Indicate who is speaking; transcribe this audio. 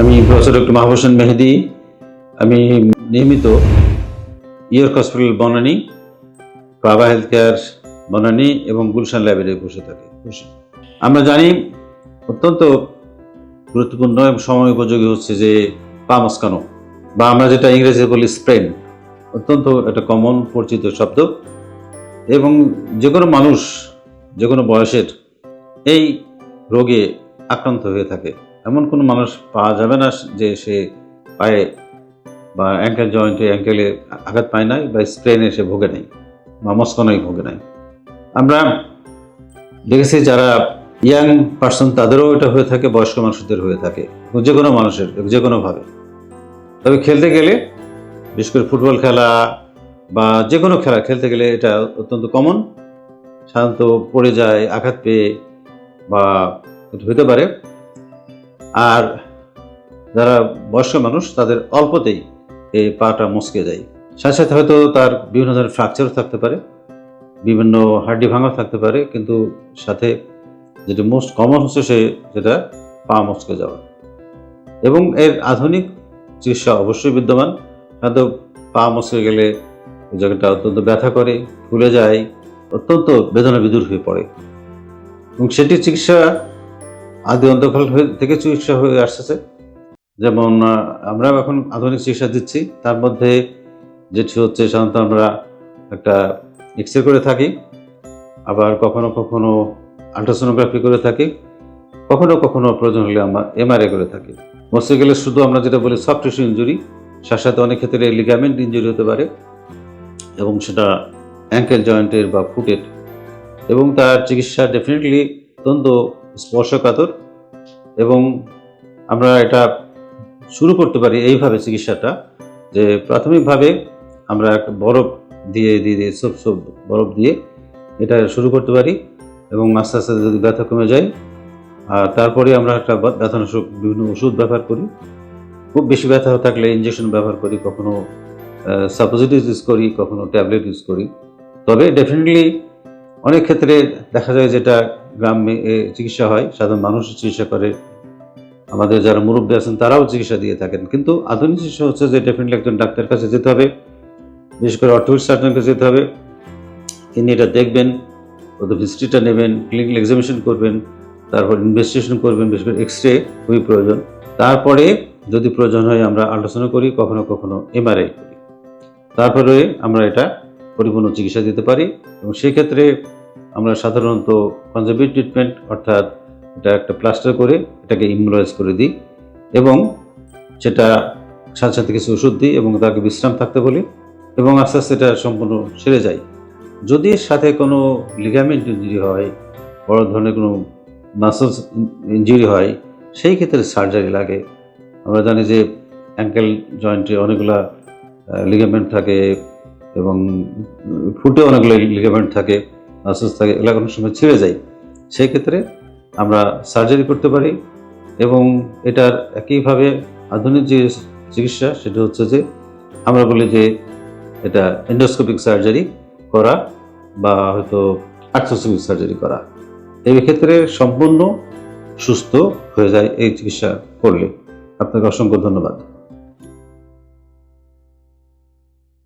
Speaker 1: আমি professor doctor Mahbub Hossain Mehedi, আমি নিয়মিত ইয়র্ক হসপিটাল বনানী, বাবা হেলথ কেয়ার বনানি এবং গুলশান ল্যাবে বসে থাকি। আমরা জানি অত্যন্ত গুরুত্বপূর্ণ এবং সময় উপযোগী হচ্ছে যে পা মস্কানো বা আমরা যেটা ইংরেজিতে বলি স্প্রেন, অত্যন্ত একটা কমন পরিচিত শব্দ। এবং যে কোনো মানুষ, যে কোনো বয়সের এই রোগে আক্রান্ত হয়ে থাকে। এমন কোনো মানুষ পাওয়া যাবে না যে সে পায়ে বা অ্যাঙ্কেল জয়েন্টে অ্যাঙ্কেলে আঘাত পায় নাই বা স্প্রেনে সে ভোগে নাই বা মস্কনাই ভোগে নাই। আমরা দেখেছি যারা ইয়াং পার্সন তাদেরও এটা হয়ে থাকে, বয়স্ক মানুষদের হয়ে থাকে, যে কোনো মানুষের, যে কোনোভাবে তবে খেলতে গেলে, বিশেষ করে ফুটবল খেলা বা যে কোনো খেলা, খেলতে গেলে এটা অত্যন্ত কমন সাধারণত পড়ে যায়, আঘাত পেয়ে বা হতে পারে। আর যারা বয়স্ক মানুষ, তাদের অল্পতেই এই পাটা মস্কে যায়। সাথে সাথে হয়তো তার বিভিন্ন ধরনের ফ্র্যাকচারও থাকতে পারে, বিভিন্ন হাড্ডি ভাঙা থাকতে পারে, কিন্তু সাথে যেটি মোস্ট কমন হচ্ছে সে যেটা পা মস্কে যাওয়া। এবং এর আধুনিক চিকিৎসা অবশ্যই বিদ্যমান সাধারণত পা মস্কে গেলে জায়গাটা অত্যন্ত ব্যথা করে, ফুলে যায়, অত্যন্ত বেদনা বিদুর হয়ে পড়ে। এবং সেটি চিকিৎসা আদি অন্তকাল হয়ে থেকে চিকিৎসা হয়ে আসতেছে। যেমন আমরা এখন আধুনিক চিকিৎসা দিচ্ছি। তার মধ্যে যেটি হচ্ছে সাধারণত আমরা একটা এক্স করে থাকি, আবার কখনো কখনো আলট্রাসোনোগ্রাফি করে থাকি, কখনো কখনো প্রয়োজন হলে আমরা এমআরআই করে থাকি। মস্তিষ্কে গেলে শুধু আমরা যেটা বলি সফট টিস্যু ইঞ্জুরি সাথে সাথে অনেক ক্ষেত্রে লিগামেন্ট ইঞ্জুরি হতে পারে, এবং সেটা অ্যাঙ্কেল জয়েন্টের বা ফুটের এবং তার চিকিৎসা ডেফিনেটলি অত্যন্ত স্পর্শকাতর, এবং আমরা এটা শুরু করতে পারি এইভাবে চিকিৎসাটা, যে প্রাথমিকভাবে আমরা একটা বরফ দিয়ে দিয়ে দিয়ে সব সব বরফ দিয়ে এটা শুরু করতে পারি, এবং আস্তে আস্তে যদি ব্যথা কমে যায়, আর তারপরে আমরা একটা ব্যথানাশক বিভিন্ন ওষুধ ব্যবহার করি। খুব বেশি ব্যথা থাকলে ইঞ্জেকশন ব্যবহার করি, কখনো সাপোজিটিভ ইউজ করি, কখনো ট্যাবলেট ইউজ করি। তবে ডেফিনেটলি অনেক ক্ষেত্রে দেখা যায় যেটা গ্রামে চিকিৎসা হয়, সাধারণ মানুষ চিকিৎসা করে। আমাদের যারা মুরব্বী আছেন, তারাও চিকিৎসা দিয়ে থাকেন। কিন্তু আধুনিক চিকিৎসা হচ্ছে যে ডেফিনেটলি একজন ডাক্তারের কাছে যেতে হবে, বিশেষ করে অর্থোপিড সার্জনের কাছে যেতে হবে। তিনি এটা দেখবেন, ওদের হিস্ট্রিটা নেবেন ক্লিনিক্যাল এক্সামিনেশন করবেন, তারপর ইনভেস্টিগেশন করবেন, বিশেষ করে এক্স রে খুবই প্রয়োজন। তারপরে যদি প্রয়োজন হয়, আমরা আল্ট্রাসাউন্ড করি, কখনো কখনো এমআরআই করি। তারপরে আমরা এটা পরিপূর্ণ চিকিৎসা দিতে পারি এবং সেক্ষেত্রে আমরা সাধারণত কনজারভেটিভ ট্রিটমেন্ট অর্থাৎ এটা একটা প্লাস্টার করে এটাকে ইমুলাইজ করে দিই এবং সেটা সাথে সাথে কিছু ওষুধ দিই এবং তাকে বিশ্রাম থাকতে বলি এবং আস্তে আস্তে এটা সম্পূর্ণ সেরে যায়। যদি এর সাথে কোনো লিগামেন্ট ইঞ্জুরি হয়, বড় ধরনের কোনো মাসলস ইঞ্জুরি হয়, সেই ক্ষেত্রে সার্জারি লাগে। আমরা জানি যে অ্যাঙ্কেল জয়েন্টে অনেকগুলা লিগামেন্ট থাকে এবং ফুটে অনেকগুলো লিগামেন্ট থাকে। মাসলস থাকে এগুলো কোনো সময় ছিঁড়ে যায়। সেই ক্ষেত্রে আমরা সার্জারি করতে পারি এবং এটার একইভাবে আধুনিক যে চিকিৎসা, সেটা হচ্ছে যে আমরা বলি যে এটা এন্ডোস্কোপিক সার্জারি করা বা হয়তো আর্থোস্কোপিক সার্জারি করা। এই ক্ষেত্রে সম্পূর্ণ সুস্থ হয়ে যায় এই চিকিৎসা করলে। আপনাকে অসংখ্য ধন্যবাদ।